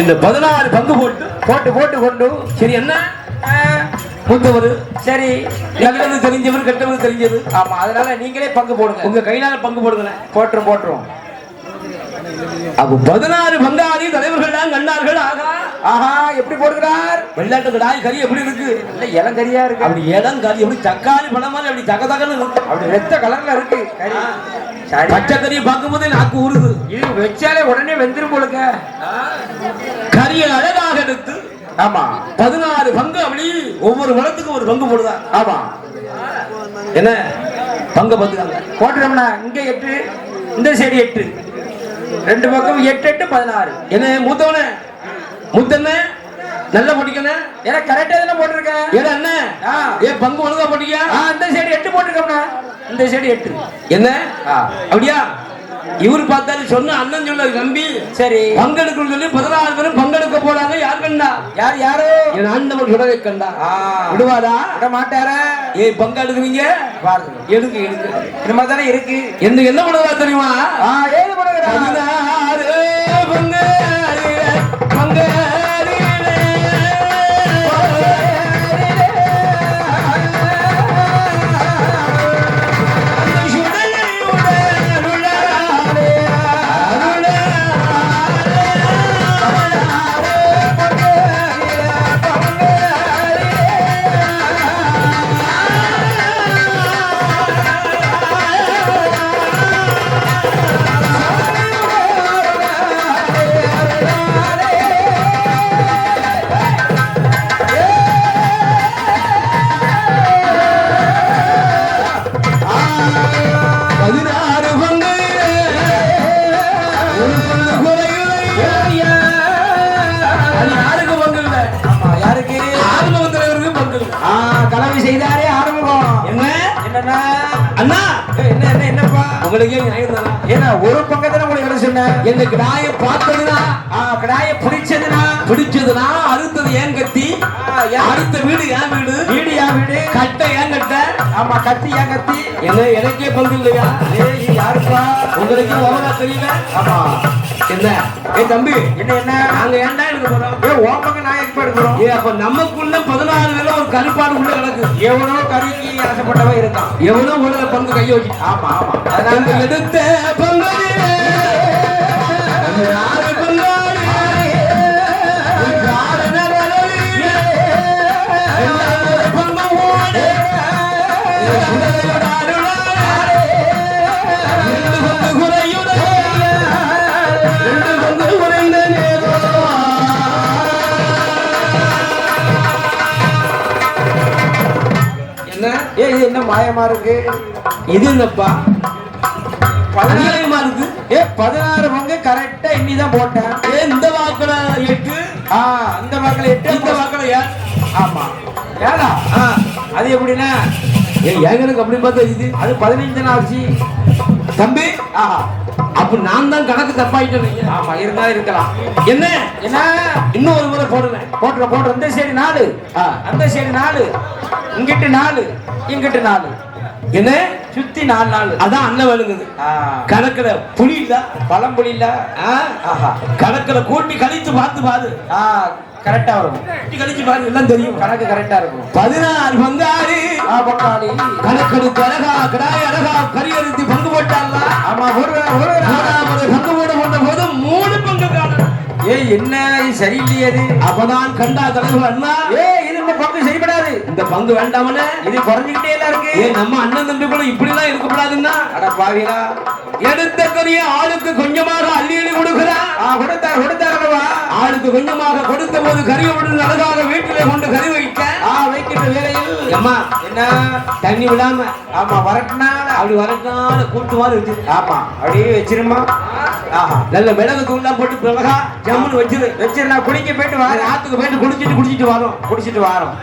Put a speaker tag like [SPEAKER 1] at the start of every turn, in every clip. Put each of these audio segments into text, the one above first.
[SPEAKER 1] இந்த பதினாறு பங்கு போட்டு
[SPEAKER 2] போட்டு போட்டு கொண்டு.
[SPEAKER 1] சரி என்ன? மூத்தவர்
[SPEAKER 2] சரி.
[SPEAKER 1] நல்லது தெரிஞ்சவர் கெட்டவர் தெரிஞ்சது.
[SPEAKER 2] ஆமா அதனால நீங்களே பங்கு போடுங்க.
[SPEAKER 1] உங்க கையினால பங்கு போடுங்களேன்
[SPEAKER 2] போட்டுரும் போட்டுரும்.
[SPEAKER 1] அப்ப பதினாறு பங்காளி தலைவர்கள் தான் கண்டார்கள். ஆகா.
[SPEAKER 2] ஆஹா எப்படி போடுகிறார்?
[SPEAKER 1] வெள்ளாட்டு கடாய் கறி எப்படி இருக்கு?
[SPEAKER 2] இல்ல இளங்கரியா இருக்கு.
[SPEAKER 1] அப்படி இடம் கறி எப்படி தக்காளி பழம் மாதிரி அப்படி தக தகன்னு
[SPEAKER 2] அப்படி வெத்த கலர்ல இருக்கு
[SPEAKER 1] பச்சை கறியை பார்க்கும் போதே நாக்கு ஊறுது.
[SPEAKER 2] இது வச்சாலே உடனே வெந்துரும் போலுங்க.
[SPEAKER 1] கறியை அழகாக எடுத்து
[SPEAKER 2] ஆமா.
[SPEAKER 1] பதினாறு பங்கு அப்படி ஒவ்வொரு வளத்துக்கும் ஒரு பங்கு போடுதா?
[SPEAKER 2] ஆமா.
[SPEAKER 1] என்ன? பங்க பத்துக்காங்க.
[SPEAKER 2] போட்டுட்டோம்னா இங்க எட்டு இந்த சைடு எட்டு. ரெண்டு பக்கம் எட்டு எட்டு பதினாறு.
[SPEAKER 1] என்ன மூத்தவனே? மூத்தண்ண நல்ல படிக்கணே
[SPEAKER 2] ஏன்னா கரெக்டா தானே போட்டிருக்கேன்
[SPEAKER 1] ஏடா என்ன
[SPEAKER 2] ஆ.
[SPEAKER 1] ஏ பங்கு ஒழுங்கா படிக்க
[SPEAKER 2] ஆ, இந்த சைடு எட்டு போட்டிருக்கோம்னா இந்த சைடு எட்டு.
[SPEAKER 1] என்ன?
[SPEAKER 2] ஆ.
[SPEAKER 1] அப்படியா? இவரு பார்த்தாரு சொன்ன அண்ணன் சொல்ல நம்பி.
[SPEAKER 2] சரி.
[SPEAKER 1] பங்கெடுக்கணும் சொல்லி பதினாறு பேரும் பங்கெடுக்க போறாங்க. யார் கண்டா?
[SPEAKER 2] யார் யாரு?
[SPEAKER 1] என் ஆண்டவர் சுடரை கண்டா. விடுவாரா?
[SPEAKER 2] விட மாட்டாரா?
[SPEAKER 1] ஏய் பங்கு எடுக்குறீங்க?
[SPEAKER 2] பாருங்க.
[SPEAKER 1] எடுக்கு எடுக்கு.
[SPEAKER 2] இந்த மாதிரி தானே இருக்கு.
[SPEAKER 1] என்ன என்ன பண்ணுவா தெரியுமா?
[SPEAKER 2] ஏது
[SPEAKER 1] பங்கு பங்கு.
[SPEAKER 2] கலவை செய்தாரே ஆரம்பம்
[SPEAKER 1] என்ன?
[SPEAKER 2] என்னன்னா
[SPEAKER 1] அண்ணா!
[SPEAKER 2] என்ன என்ன என்னப்பா?
[SPEAKER 1] உங்களுக்கே
[SPEAKER 2] ஏன்னா ஒரு பக்கத்துல உங்களுக்கு என்ன சொன்னேன்
[SPEAKER 1] என்ன கிடாய பார்த்ததுனா?
[SPEAKER 2] கடாய பிடிச்சதுன்னா
[SPEAKER 1] பிடிச்சதுனா அடுத்தது ஏன் கத்தி? அடுத்த வீடு ஏன் வீடு?
[SPEAKER 2] வீடு யா வீடு.
[SPEAKER 1] கட்டை ஏன் கட்ட
[SPEAKER 2] ஆமா கத்தி ஏன் கத்தி
[SPEAKER 1] என்ன எனக்கே பங்கு இல்லையா?
[SPEAKER 2] ஏய் யாருப்பா?
[SPEAKER 1] உங்களுக்கு உலகா தெரியல?
[SPEAKER 2] ஆமா.
[SPEAKER 1] என்ன? ஏ தம்பி.
[SPEAKER 2] என்ன என்ன?
[SPEAKER 1] நாங்க ஏன்டா எடுக்க போறோம்?
[SPEAKER 2] ஏ ஓ பக்கம் நான் எப்ப எடுக்கிறோம்
[SPEAKER 1] ஏ அப்ப நமக்குள்ள பதினாறு பேர்ல ஒரு கருப்பாடு உள்ள கிடக்கு.
[SPEAKER 2] எவனோ கருக்கி ஆசைப்பட்டவன் இருக்கான்.
[SPEAKER 1] எவனோ உள்ள பங்கு கைய வச்சு.
[SPEAKER 2] ஆமா ஆமா.
[SPEAKER 1] அதனால எடுத்த
[SPEAKER 2] ஏ இது என்ன மாயமா இருக்கு?
[SPEAKER 1] இது
[SPEAKER 2] பதினாறு
[SPEAKER 1] பதினாயிரமா இருக்கு?
[SPEAKER 2] ஏ பதினாறு பங்கு கரெக்டா இன்னிதான் போட்டேன்.
[SPEAKER 1] ஏ இந்த வாக்குல எட்டு?
[SPEAKER 2] ஆ அந்த பக்கம் எட்டு.
[SPEAKER 1] இந்த வாக்குல ஏன்
[SPEAKER 2] ஆமா. ஏடா அது எப்படின்னா?
[SPEAKER 1] ஏ ஏங்கனுக்கு அப்படி பார்த்தா இது
[SPEAKER 2] அது பதினஞ்சு நாள் ஆச்சு.
[SPEAKER 1] தம்பி?
[SPEAKER 2] ஆஹா.
[SPEAKER 1] அப்ப நான் தான் கணக்கு தப்பாயிட்டேன்
[SPEAKER 2] ஆமா இருந்தா இருக்கலாம்.
[SPEAKER 1] என்ன?
[SPEAKER 2] என்ன?
[SPEAKER 1] இன்னும் ஒரு முறை போடுறேன்
[SPEAKER 2] போட்டுற போட்டுற. இந்த சைடு நாலு. அந்த சைடு நாலு. இங்கிட்டு நாலு. இங்கிட்டு நாலு.
[SPEAKER 1] என்ன?
[SPEAKER 2] சுத்தி நாலு நாலு.
[SPEAKER 1] அதான் அண்ணன் வேணுங்குது
[SPEAKER 2] ஆ,
[SPEAKER 1] கணக்குல புலி இல்ல.
[SPEAKER 2] பழம்புளி இல்ல.
[SPEAKER 1] ஆ?
[SPEAKER 2] ஆஹா.
[SPEAKER 1] கணக்குல கூட்டி கழித்து பார்த்து பாரு.
[SPEAKER 2] கரெக்டா வரும்.
[SPEAKER 1] கூட்டி கழிச்சு பாரு எல்லாம் தெரியும்.
[SPEAKER 2] கணக்கு கரெக்டா இருக்கும்.
[SPEAKER 1] பதினாறு பங்காளி
[SPEAKER 2] பக்காளி.
[SPEAKER 1] கணக்கெடுத்து அழகா கிடாய் அழகா கறி
[SPEAKER 2] என்ன? சரியில்லையே
[SPEAKER 1] அப்பதான் கண்டா தலைவர் அண்ணா.
[SPEAKER 2] ஏய் இது இந்த பங்கு
[SPEAKER 1] இந்த பங்கு வேண்டாமனே.
[SPEAKER 2] இது குறைஞ்சிக்கிட்டே எல்லாம் இருக்கு.
[SPEAKER 1] ஏ நம்ம அண்ணன் தம்பி கூட இப்படி எல்லாம் இருக்கக்கூடாதுன்னா
[SPEAKER 2] அட பாவிலா
[SPEAKER 1] எடுத்த கறிய ஆளுக்கு கொஞ்சமாக ஆளுக்கு கொஞ்சமாக கொடுத்த போது கறி விடுறது அழகாக வீட்டிலே கொண்டு கறி வைக்க.
[SPEAKER 2] ஆ வைக்கின்ற வேலையில்
[SPEAKER 1] அம்மா
[SPEAKER 2] என்ன?
[SPEAKER 1] தண்ணி விடாம.
[SPEAKER 2] ஆமா வரட்டுனா
[SPEAKER 1] அப்படி வரட்டால கூட்டுவாரு வச்சு.
[SPEAKER 2] ஆமா அப்படியே வச்சிருமா? ஆஹா
[SPEAKER 1] நல்ல மிளகு தூள்லாம் போட்டு மிளகா ஜம்முன்னு வச்சிரு
[SPEAKER 2] வச்சிரு. நான் குடிக்க போயிட்டு வரேன்.
[SPEAKER 1] ஆத்துக்கு போயிட்டு குடிச்சிட்டு குடிச்சிட்டு வரோம்.
[SPEAKER 2] குடிச்சிட்டு வாரோம்.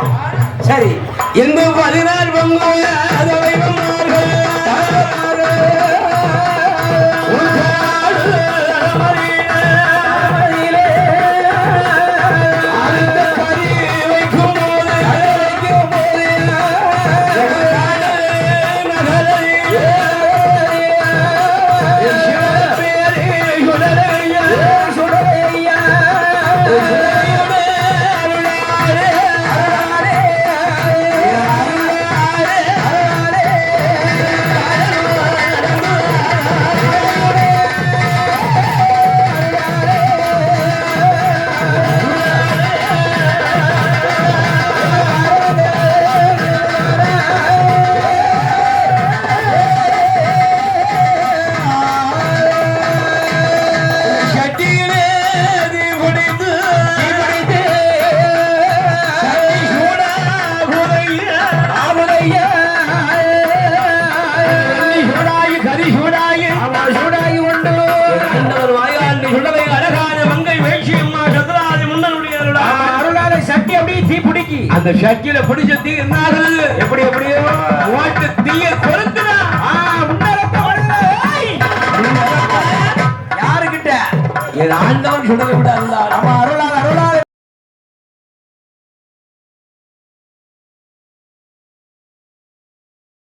[SPEAKER 2] சரி.
[SPEAKER 1] எந்த பதினாறு பங்கு அந்த சக்தியில பிடிச்ச தீ என்ன ஆகுது
[SPEAKER 2] எப்படி? எப்படியோ
[SPEAKER 1] ஓட்டு தீய கொளுத்துனா!
[SPEAKER 2] யாருகிட்ட
[SPEAKER 1] என் ஆண்டவன் சுடலை விட அருளாளா.
[SPEAKER 2] நம்ம அருளாத